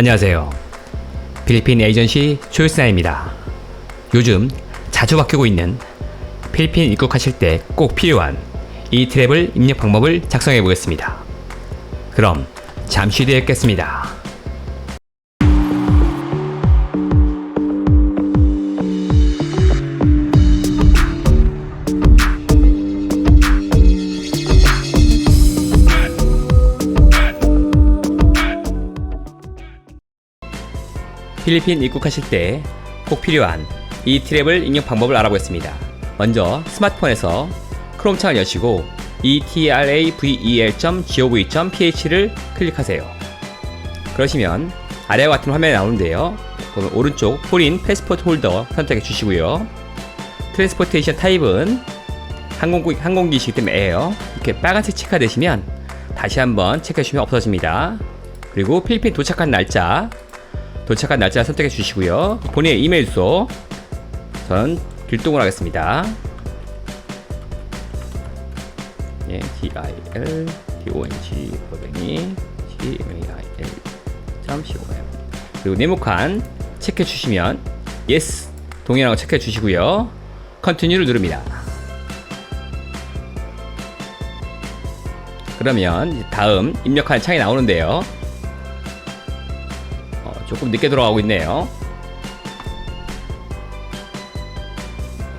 안녕하세요. 필리핀 에이전시 조일사입니다. 요즘 자주 바뀌고 있는 필리핀 입국하실 때 꼭 필요한 이 트래블 입력 방법을 작성해 보겠습니다. 그럼 잠시 뒤에 뵙겠습니다. 필리핀 입국하실 때 꼭 필요한 이 트랩을 입력 방법을 알아보겠습니다. 먼저 스마트폰에서 크롬 창을 여시고 etravel.gov.ph를 클릭하세요. 그러시면 아래와 같은 화면이 나오는데요. 그러면 오른쪽 폴인 패스포트 홀더 선택해 주시고요. 트랜스포테이션 타입은 항공기, 항공기이시기 때문에 에어 이렇게 빨간색 체크되시면 다시 한번 체크해 주시면 없어집니다. 그리고 필리핀 도착한 날짜 도착한 날짜 선택해 주시고요. 본인의 이메일 주소 저는 길동을 하겠습니다. 예, d i l d o n g 고뱅이 g m a i l c o m 그리고 네모칸 체크해 주시면 yes 동의라고 체크해 주시고요. 컨티뉴를 누릅니다. 그러면 다음 입력하는 창이 나오는데요. 어, 조금 늦게 돌아가고 있네요.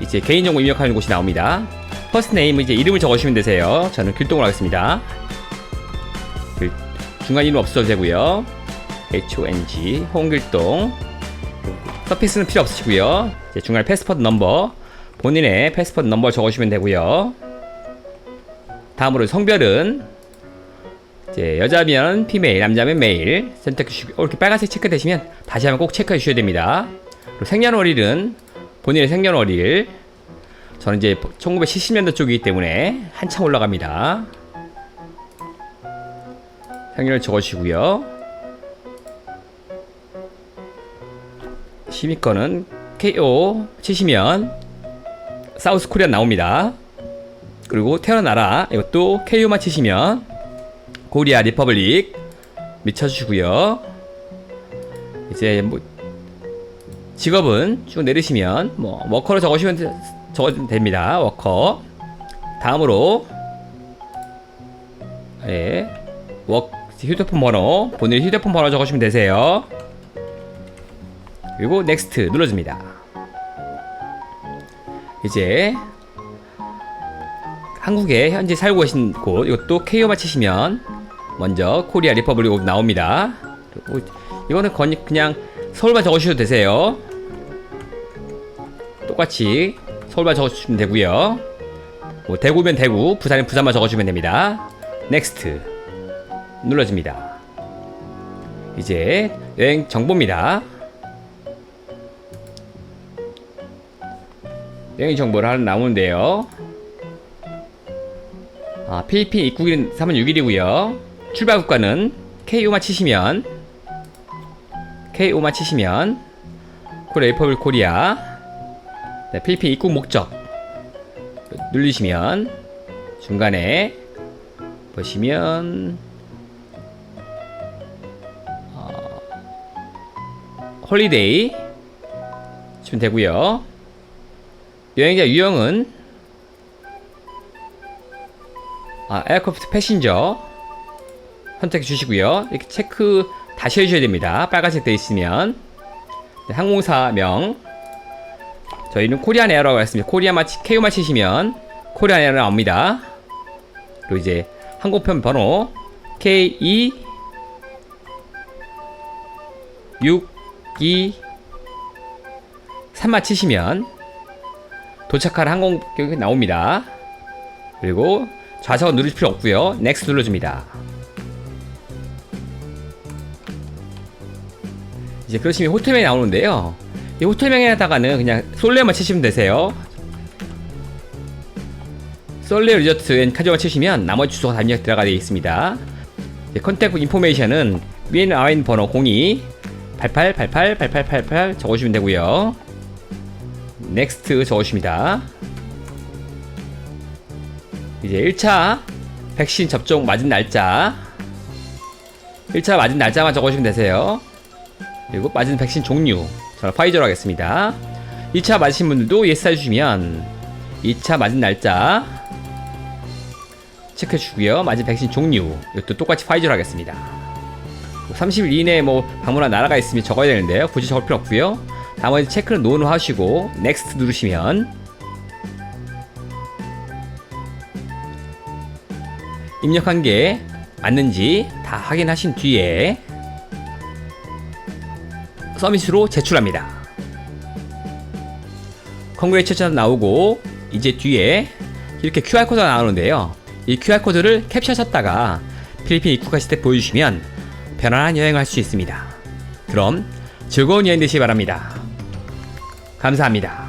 이제 개인정보 입력하는 곳이 나옵니다. 퍼스트 네임 이제 이름을 적어주시면 되세요. 저는 길동을 하겠습니다. 길- 중간 이름 없어도 되고요. HONG 홍길동 서피스는 필요 없으시고요. 이제 중간 패스포트 넘버 본인의 패스포트 넘버 적어주시면 되고요. 다음으로 성별은 이제 여자면 피메일, 남자면 메일 선택해 주시고 어, 이렇게 빨간색 체크되시면 다시 한번 꼭 체크해 주셔야 됩니다. 그리고 생년월일은 본인의 생년월일 저는 이제 1970년도 쪽이기 때문에 한참 올라갑니다. 생년을 적어주시고요. 시민권은 KO 치시면 사우스 코리아 나옵니다. 그리고 태어난 나라 이것도 KO만 치시면 코리아 리퍼블릭 미쳐주시고요. 이제 뭐 직업은 쭉 내리시면 뭐 워커로 적으시면 되- 적어주면 됩니다. 워커. 다음으로 예. 워 휴대폰 번호 본인 휴대폰 번호 적으시면 되세요. 그리고 넥스트 눌러줍니다. 이제 한국에 현재 살고 계신 곳 이것도 KO만 치시면 먼저 코리아 리퍼블릭 나옵니다. 그리고 이거는 그냥 서울만 적어주셔도 되세요. 똑같이 서울만 적어주시면 되고요. 뭐 대구면 대구, 부산은 부산만 적어주면 됩니다. 넥스트 눌러줍니다. 이제 여행 정보입니다. 여행 정보를 하나 나오는데요. 아, 필리핀 입국일은 3월 6일이고요. 출발 국가는 KO만 치시면 KO만 치시면 리퍼블릭 코리아 네, 필리핀 입국 목적 누르시면 중간에 보시면 어, 홀리데이 주면 되고요. 여행자 유형은 아, 에어크래프트 패신저 선택해 주시고요. 이렇게 체크 다시 해주셔야 됩니다. 빨간색 돼 있으면 네, 항공사명 저희는 코리안 에어라고 했습니다. 코리아 마치 KO만 치시면 코리안 에어 나옵니다. 그리고 이제 항공편 번호 KE 62 3만 치시면 도착할 항공격이 나옵니다. 그리고 좌석은 누르실 필요 없고요. 넥스트 눌러줍니다. 이제 그러시면 호텔명이 나오는데요. 이 호텔명에다가는 그냥 솔레만 치시면 되세요. 솔레 리조트 앤 카지오만 치시면 나머지 주소가 다 입력 들어가 되어 있습니다. 컨택트 인포메이션은 위에 나와 있는 번호 02 88 88 88 88 적어주시면 되고요. 넥스트 적어주십니다. 이제 1차 백신 접종 맞은 날짜 1차 맞은 날짜만 적어주시면 되세요. 그리고 맞은 백신 종류. 저는 파이저로 하겠습니다. 2차 맞으신 분들도 예스 해주시면 2차 맞은 날짜 체크해 주고요. 맞은 백신 종류. 이것도 똑같이 파이저로 하겠습니다. 30일 이내에 뭐 방문한 나라가 있으면 적어야 되는데요. 굳이 적을 필요 없고요. 나머지 체크는 노노 하시고 넥스트 누르시면 입력한 게 맞는지 다 확인하신 뒤에 서비스로 제출합니다. 컨그레이처처럼 나오고 이제 뒤에 이렇게 QR코드가 나오는데요. 이 QR코드를 캡처하셨다가 필리핀 입국하실 때 보여주시면 편안한 여행을 할 수 있습니다. 그럼 즐거운 여행 되시기 바랍니다. 감사합니다.